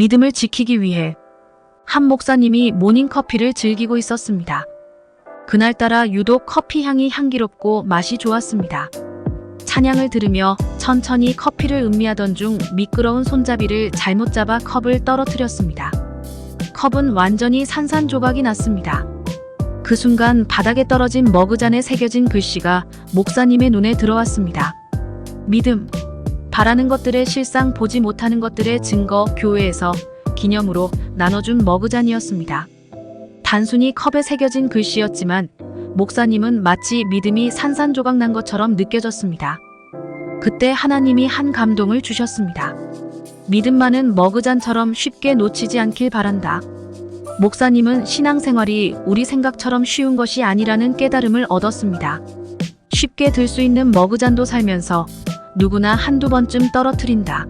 믿음을 지키기 위해 한 목사님이 모닝커피를 즐기고 있었습니다. 그날따라 유독 커피 향이 향기롭고 맛이 좋았습니다. 찬양을 들으며 천천히 커피를 음미하던 중 미끄러운 손잡이를 잘못 잡아 컵을 떨어뜨렸습니다. 컵은 완전히 산산조각이 났습니다. 그 순간 바닥에 떨어진 머그잔에 새겨진 글씨가 목사님의 눈에 들어왔습니다. 믿음. 바라는 것들의 실상 보지 못하는 것들의 증거 교회에서 기념으로 나눠준 머그잔이었습니다. 단순히 컵에 새겨진 글씨였지만 목사님은 마치 믿음이 산산조각 난 것처럼 느껴졌습니다. 그때 하나님이 한 감동을 주셨습니다. 믿음만은 머그잔처럼 쉽게 놓치지 않길 바란다. 목사님은 신앙생활이 우리 생각처럼 쉬운 것이 아니라는 깨달음을 얻었습니다. 쉽게 들 수 있는 머그잔도 살면서 누구나 한두 번쯤 떨어뜨린다.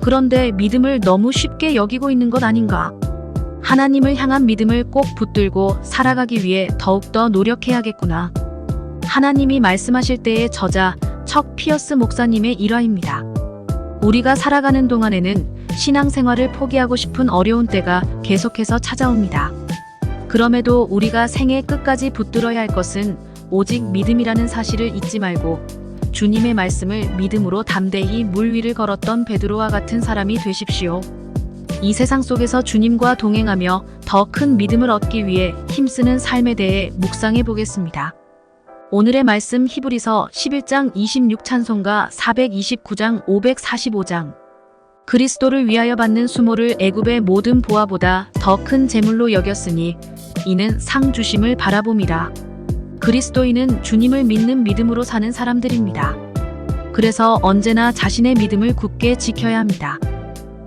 그런데 믿음을 너무 쉽게 여기고 있는 것 아닌가? 하나님을 향한 믿음을 꼭 붙들고 살아가기 위해 더욱더 노력해야겠구나. 하나님이 말씀하실 때의 저자 척 피어스 목사님의 일화입니다. 우리가 살아가는 동안에는 신앙생활을 포기하고 싶은 어려운 때가 계속해서 찾아옵니다. 그럼에도 우리가 생애 끝까지 붙들어야 할 것은 오직 믿음이라는 사실을 잊지 말고 주님의 말씀을 믿음으로 담대히 물 위를 걸었던 베드로와 같은 사람이 되십시오. 이 세상 속에서 주님과 동행하며 더 큰 믿음을 얻기 위해 힘쓰는 삶에 대해 묵상해 보겠습니다. 오늘의 말씀 히브리서 11장 26 찬송가 429장 545장 그리스도를 위하여 받는 수모를 애굽의 모든 보화보다 더 큰 재물로 여겼으니 이는 상 주심을 바라봄이라. 그리스도인은 주님을 믿는 믿음으로 사는 사람들입니다. 그래서 언제나 자신의 믿음을 굳게 지켜야 합니다.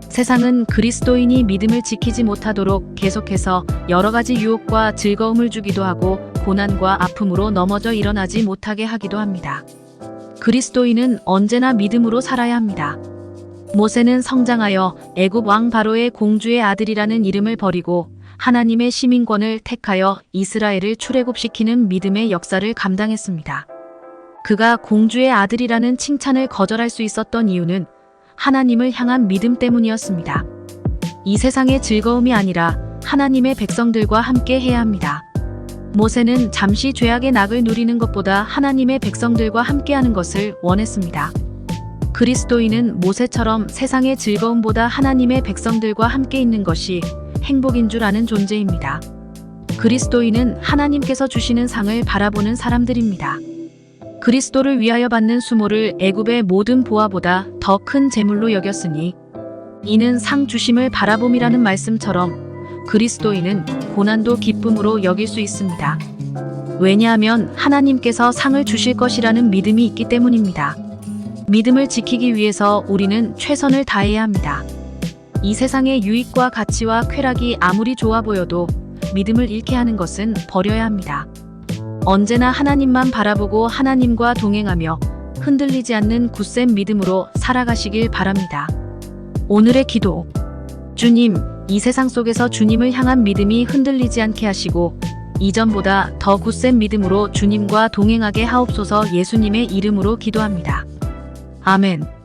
세상은 그리스도인이 믿음을 지키지 못하도록 계속해서 여러 가지 유혹과 즐거움을 주기도 하고 고난과 아픔으로 넘어져 일어나지 못하게 하기도 합니다. 그리스도인은 언제나 믿음으로 살아야 합니다. 모세는 성장하여 애굽 왕 바로의 공주의 아들이라는 이름을 버리고 하나님의 시민권을 택하여 이스라엘을 출애굽시키는 믿음의 역사를 감당했습니다. 그가 공주의 아들이라는 칭찬을 거절할 수 있었던 이유는 하나님을 향한 믿음 때문이었습니다. 이 세상의 즐거움이 아니라 하나님의 백성들과 함께 해야 합니다. 모세는 잠시 죄악의 낙을 누리는 것보다 하나님의 백성들과 함께하는 것을 원했습니다. 그리스도인은 모세처럼 세상의 즐거움보다 하나님의 백성들과 함께 있는 것이 행복인 줄 아는 존재입니다. 그리스도인은 하나님께서 주시는 상을 바라보는 사람들입니다. 그리스도를 위하여 받는 수모를 애굽의 모든 보화보다 더 큰 재물로 여겼으니 이는 상 주심을 바라봄이라는 말씀처럼 그리스도인은 고난도 기쁨으로 여길 수 있습니다. 왜냐하면 하나님께서 상을 주실 것이라는 믿음이 있기 때문입니다. 믿음을 지키기 위해서 우리는 최선을 다해야 합니다. 이 세상의 유익과 가치와 쾌락이 아무리 좋아 보여도 믿음을 잃게 하는 것은 버려야 합니다. 언제나 하나님만 바라보고 하나님과 동행하며 흔들리지 않는 굳센 믿음으로 살아가시길 바랍니다. 오늘의 기도. 주님, 이 세상 속에서 주님을 향한 믿음이 흔들리지 않게 하시고 이전보다 더 굳센 믿음으로 주님과 동행하게 하옵소서 예수님의 이름으로 기도합니다. 아멘.